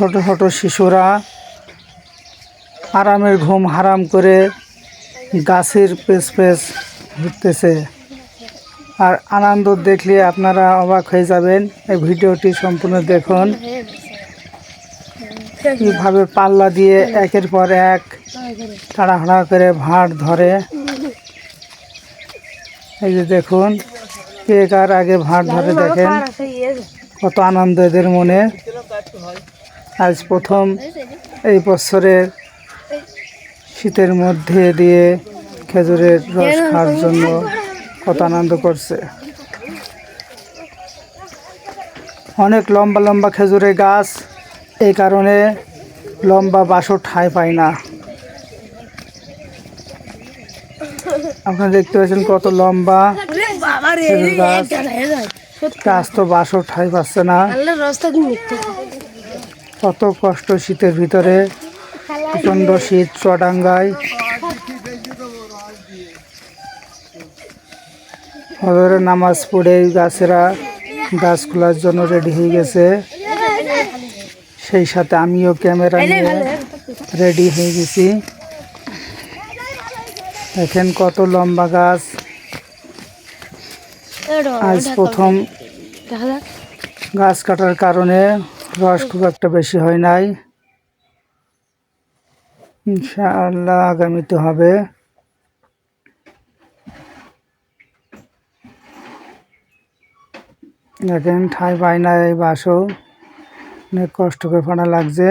ছোট ছোট শিশুরা আরামের ঘুম হারাম করে গাছের পেস পেস ঘুরতেছে আর আনন্দ দেখলে আপনারা অবাক হয়ে যাবেন। এই ভিডিওটি সম্পূর্ণ দেখুন। কীভাবে পাল্লা দিয়ে একের পর এক তাড়াহুড়া করে ভাঁড় ধরে। এই যে দেখুন, কে কার আগে ভাঁড় ধরে দেখেন। কত আনন্দ এদের মনে। আজ প্রথম এই বছরের শীতের মধ্যে দিয়ে খেজুরের রস খাওয়ার জন্য কত আনন্দ করছে। অনেক লম্বা লম্বা খেজুরের গাছ, এই কারণে লম্বা বাসর ঠাঁই পায় না। আপনারা দেখতে পাচ্ছেন কত লম্বা গাছ। গাছ তো বাসর ঠাঁই পাচ্ছে না। কত কষ্ট শীতের ভিতরে প্রচণ্ড শীত চুয়াডাঙ্গায়। ফজরে নামাজ পড়ে গাছেরা গাছ খোলার জন্য রেডি হয়ে গেছে। সেই সাথে আমিও ক্যামেরা নিয়ে রেডি হয়ে গেছি। দেখেন কত লম্বা গাছ। আজ প্রথম গাছ কাটার কারণে রস খুব একটা বেশি হয় নাই। ইনশাআল্লাহ আগামীতে হবে। দেখেন, ঠাই পায় না এই বাসও। অনেক কষ্ট করে ফাটা লাগছে।